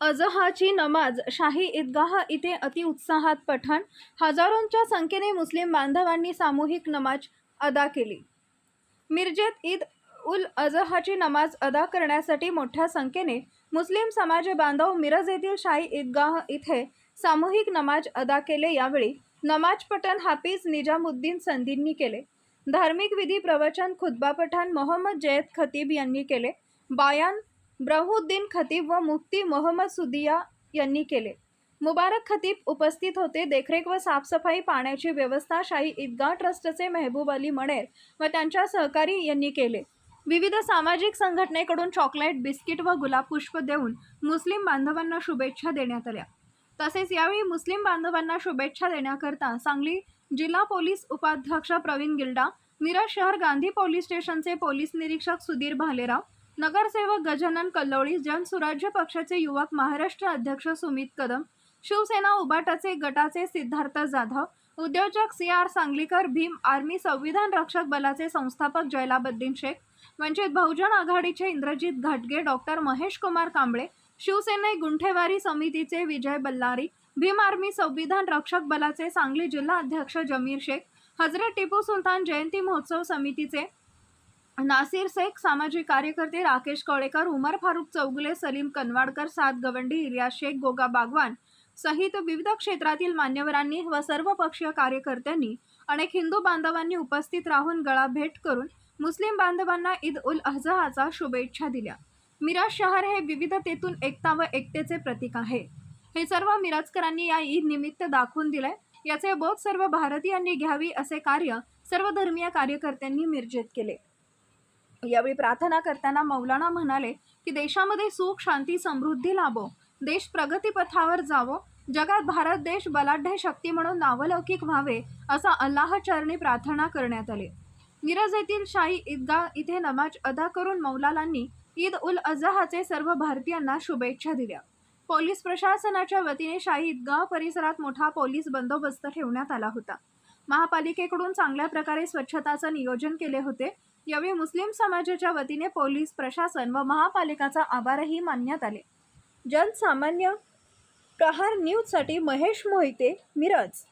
अजहाची नमाज शाही ईदगाह इथे अतिउत्साहात पठण हजारोंच्या संख्येने मुस्लिम बांधवांनी सामूहिक नमाज अदा केली. मिरजेत ईद उल अजहाची नमाज अदा करण्यासाठी मोठ्या संख्येने मुस्लिम समाज बांधव मिरज येथील शाही ईदगाह इथे सामूहिक नमाज अदा केले. यावेळी नमाज पठण हाफिज निजामुद्दीन संधींनी केले. धार्मिक विधी प्रवचन खुतबा पठाण मोहम्मद जयद खतीब यांनी केले. बायान ब्रहुद्दीन खतीब व मुफ्ती मोहम्मद सुदिया यांनी केले. मुबारक खतीब उपस्थित होते. देखरेख व साफसफाई पाण्याची व्यवस्था शाही ईदगाह ट्रस्टचे मेहबूब अली मणेर व त्यांच्या सहकारी यांनी केले. विविध सामाजिक संघटनेकडून चॉकलेट बिस्किट व गुलाब पुष्प देऊन मुस्लिम बांधवांना शुभेच्छा देण्यात आल्या. तसेच यावेळी मुस्लिम बांधवांना शुभेच्छा देण्याकरता सांगली जिल्हा पोलीस उपाध्यक्ष प्रवीण गिल्डा मिरज शहर गांधी पोलीस स्टेशनचे पोलीस निरीक्षक सुधीर भालेराव नगरसेवक गजानन कल्लोळी जनसुराज्य पक्षाचे युवक महाराष्ट्र अध्यक्ष सुमित कदम शिवसेना उबाटाचे गटाचे सिद्धार्थ जाधव उद्योजक C R Sanglikar Bhim army संविधान रक्षक बलाचे संस्थापक जयलाबद्दीन शेख वंचित बहुजन आघाडीचे इंद्रजित घाटगे डॉक्टर महेश कुमार कांबळे शिवसेने गुंठेवारी समितीचे विजय बल्लारी भीम आर्मी संविधान रक्षक बलाचे सांगली जिल्हा अध्यक्ष जमीर शेख हजरत टिपू सुलतान जयंती महोत्सव समितीचे नासिर शेख सामाजिक कार्यकर्ते राकेश कवळेकर उमर फारुक चौगुले सलीम कनवाडकर सात गवंडी इरिया शेख गोगा बागवान सहित विविध क्षेत्रातील मान्यवरांनी व सर्व पक्षीय कार्यकर्त्यांनी अनेक हिंदू बांधवांनी उपस्थित राहून गळा भेट करून मुस्लिम बांधवांना ईद उल अजहाचा शुभेच्छा दिल्या. मिराज शहर हे विविधतेतून एकता व एकतेचे प्रतीक आहे. हे सर्व मिराजकरांनी या ईद निमित्त दाखवून दिले याचे बोध सर्व भारतीयांनी घ्यावी असे कार्य सर्व धर्मीय कार्यकर्त्यांनी मिरजेत केले. यावेळी प्रार्थना करताना मौलाना म्हणाले की देशामध्ये सुख शांती समृद्धी लाभो. देश प्रगतीपथावर जावो. जगात भारत देश बलाढ्य शक्ती म्हणून नावलौकिक व्हावे असा अल्लाह चरणी प्रार्थना करण्यात आली. मिरज येथील शाही ईदगाह इथे नमाज अदा करून मौलालांनी ईद उल अझहाचे सर्व भारतीयांना शुभेच्छा दिल्या. पोलीस प्रशासनाच्या वतीने शाही ईदगाह परिसरात मोठा पोलीस बंदोबस्त ठेवण्यात आला होता. महापालिकेकडून चांगल्या प्रकारे स्वच्छताचं नियोजन केले होते. यावेळी मुस्लिम समाजाच्या वतीने पोलीस प्रशासन व महापालिकाचा आभारही मानण्यात आले. जनसामान्य प्रहार न्यूजसाठी महेश मोहिते मिरज.